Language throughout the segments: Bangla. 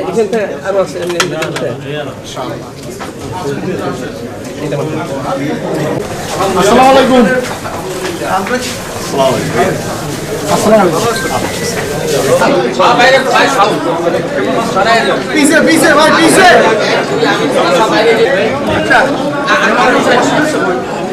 এখান থেকে আরও আছে। আসসালামু আলাইকুম পিছে পিছে ভাই পিছে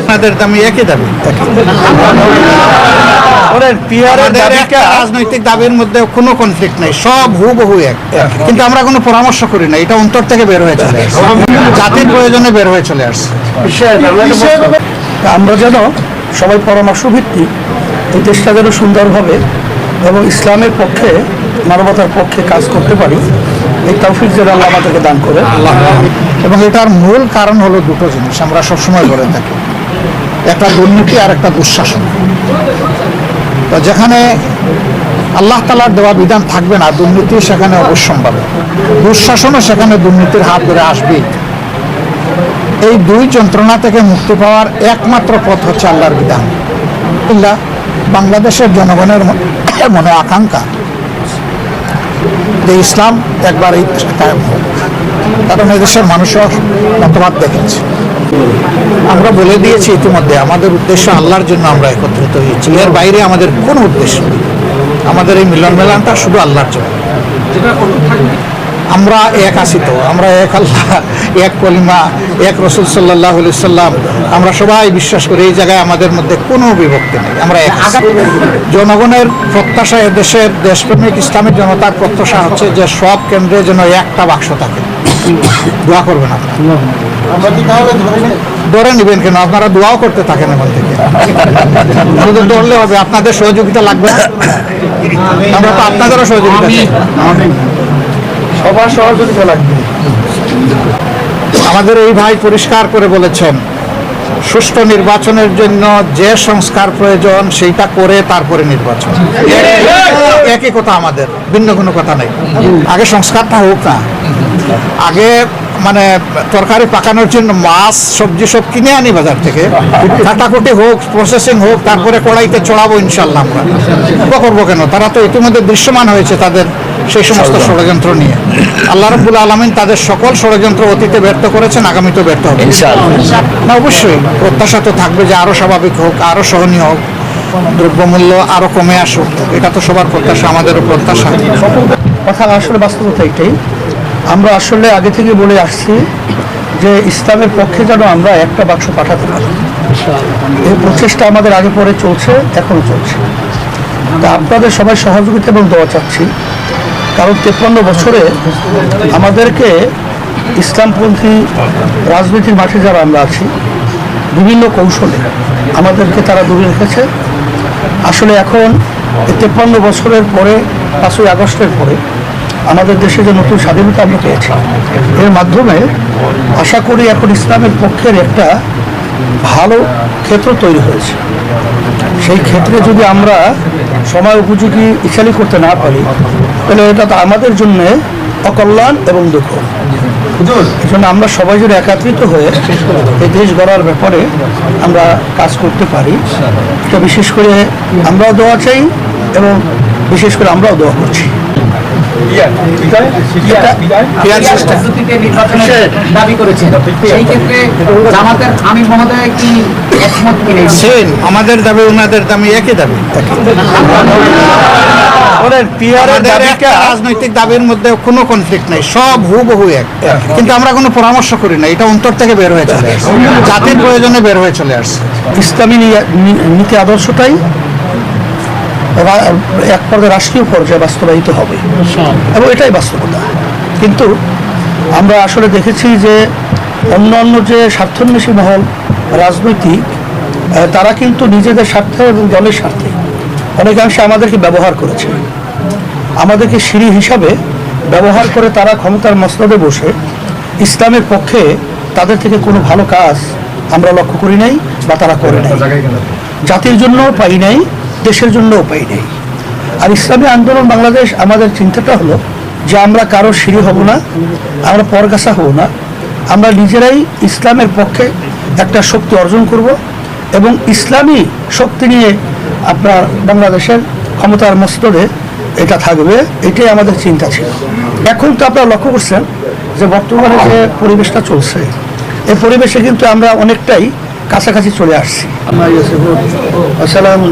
আপনাদের দামি একই দাবি। রাজনৈতিক দাবির মধ্যে কোনো কনফ্লিক্ট নাই সব হুবহু এক। কিন্তু আমরা কোনো পরামর্শ করি না এটা অন্তর থেকে বের হয়ে চলে জাতির প্রয়োজনে বের হয়ে চলে আসছে। আমরা যেন সবাই পরামর্শ ভিত্তিক এই দেশটা যেন সুন্দরভাবে এবং ইসলামের পক্ষে মানবতার পক্ষে কাজ করতে পারি। এই তৌফিক যেন আল্লাহ আমাদেরকে দান করে। এবং এটার মূল কারণ হলো দুটো জিনিস আমরা সবসময় বলে থাকি। একটা দুর্নীতি আর একটা দুঃশাসন। তো যেখানে আল্লাহ তালার দেওয়া বিধান থাকবে না দুর্নীতি সেখানে অবশ্যম্ভাবে। দুঃশাসনও সেখানে দুর্নীতির হাত ধরে আসবে এই দুই যন্ত্রণা থেকে মুক্তি পাওয়ার একমাত্র পথ হচ্ছে আল্লাহর বিধান। বাংলাদেশের জনগণের মনে আকাঙ্ক্ষা যে ইসলাম একবার এই কায়েম হোক। কারণ এদেশের মানুষের মতবাদ দেখেছে আমরা বলে দিয়েছি ইতিমধ্যে, আমাদের উদ্দেশ্য আল্লাহর জন্য আমরা একত্রিত হয়েছি। এর বাইরে আমাদের কোনো উদ্দেশ্য নেই। আমাদের এই মিলন মেলানটা শুধু আল্লাহর জন্য। আমরা এক আছি তো, আমরা এক আল্লাহ, এক কলিমা, এক রসুল সাল্লাহ সাল্লাম। আমরা সবাই বিশ্বাস করি, এই জায়গায় আমাদের মধ্যে কোনো বিভক্তি নেই। আমরা এক জনগণের প্রত্যাশা, এদেশের দেশপ্রেমিক ইসলামের জনতার প্রত্যাশা হচ্ছে যে সব কেন্দ্রে যেন একটা বাক্স থাকে। দোয়া করবেন আপনারা। ধরে নেবেন কেন? আপনারা দোয়াও করতে থাকেন এখন থেকে। শুধু ধরলে হবে, আপনাদের সহযোগিতা লাগবে আমরা তো আপনাদেরও সহযোগিতা। সবার সহযোগিতা লাগবে। আমাদের এই ভাই পরিষ্কার করে বলেছেন, সুষ্ঠু নির্বাচনের জন্য যে সংস্কার প্রয়োজন, সেইটা করে তারপরে নির্বাচন। একই কথা আমাদের, ভিন্ন কোনো কথা নেই। আগে সংস্কারটা হোক না। আগে মানে তরকারি পাকানোর জন্য মাছ, সবজি সব কিনে আনি বাজার থেকে। কাটাকুটি হোক প্রসেসিং হোক, তারপরে কড়াইতে চড়াবো ইনশাল্লাহ আমরা। করব কেন? তারা তো ইতিমধ্যে দৃশ্যমান হয়েছে তাদের সেই সমস্ত ষড়যন্ত্র নিয়ে। আল্লাহ রব্বুল আলমিন তাদের সকল ষড়যন্ত্র অতীতে ব্যর্থ করেছেন আগামীতেও ব্যর্থ হবে। না অবশ্যই। প্রত্যাশা তো থাকবে যে আরও স্বাভাবিক হোক আরও সহনীয় হোক দ্রব্যমূল্য আরও কমে আসুক। এটা তো সবার প্রত্যাশা আমাদেরও প্রত্যাশা। কথা আসলে বাস্তবতা এটাই। আমরা আসলে আগে থেকে বলে আসছি যে ইসলামের পক্ষে যেন আমরা একটা বাক্স পাঠাতে পারি। এই প্রচেষ্টা আমাদের আগে পরে চলছে এখনও চলছে। তা আপনাদের সবাই সহযোগিতা এবং দোয়া চাচ্ছি। কারণ তেপ্পান্ন বছরে আমাদেরকে ইসলামপন্থী রাজনীতির মাঠে যারা আমরা আছি, বিভিন্ন কৌশলে আমাদেরকে তারা দূরে রেখেছে। আসলে এখন তেপ্পান্ন বছরের পরে, পাঁচই আগস্টের পরে আমাদের দেশে যে নতুন স্বাধীনতা আমরা পেয়েছি, এর মাধ্যমে আশা করি এখন ইসলামের পক্ষের একটা ভালো ক্ষেত্র তৈরি হয়েছে। সেই ক্ষেত্রে যদি আমরা সময় উপযোগী ইচ্ছালি করতে না পারি তাহলে এটা তো আমাদের জন্য অকল্যাণ এবং দুঃখ। এই জন্য আমরা সবাই যদি একত্রিত হয়ে এই দেশ গড়ার ব্যাপারে আমরা কাজ করতে পারি। এটা বিশেষ করে আমরাও দোয়া চাই এবং বিশেষ করে আমরাও দোয়া করছি। আমাদের দাবি ওনাদের দাবি একই দাবি রাজনৈতিক দাবির মধ্যে কোনো কনফ্লিক্ট নাই সব হুবহু এক। কিন্তু আমরা কোনো পরামর্শ করি না এটা অন্তর থেকে বের হয়ে চলে আসছে। জাতির প্রয়োজনে বের হয়ে চলে আসছে। ইসলামী নীতি আদর্শটাই এক পর্যায়ে রাষ্ট্রীয় পর্যায়ে বাস্তবায়িত হবে। এবং এটাই বাস্তবতা। কিন্তু আমরা আসলে দেখেছি যে অন্য অন্য যে স্বার্থন্বেষী মহল রাজনৈতিক তারা কিন্তু নিজেদের স্বার্থে এবং দলের স্বার্থে অনেকাংশে আমাদেরকে ব্যবহার করেছে। আমাদেরকে সিঁড়ি হিসাবে ব্যবহার করে তারা ক্ষমতার মস্তদে বসে ইসলামের পক্ষে তাদের থেকে কোনো ভালো কাজ আমরা লক্ষ্য করি নাই বা তারা করে নাই। জাতির জন্য পাই নাই, দেশের জন্যও পাই নাই। আর ইসলামী আন্দোলন বাংলাদেশ আমাদের চিন্তাটা হলো যে আমরা কারও সিঁড়ি হব না, আমরা পরগাছা হব না। আমরা নিজেরাই ইসলামের পক্ষে একটা শক্তি অর্জন করব এবং ইসলামী শক্তি নিয়ে আপনার বাংলাদেশের ক্ষমতার মস্তরে এটা থাকবে, এটাই আমাদের চিন্তা ছিল। এখন তো আপনারা লক্ষ্য করছেন যে বর্তমানে যে পরিবেশটা চলছে, এই পরিবেশে কিন্তু আমরা অনেকটাই কাছাকাছি চলে আসছি। আসসালামু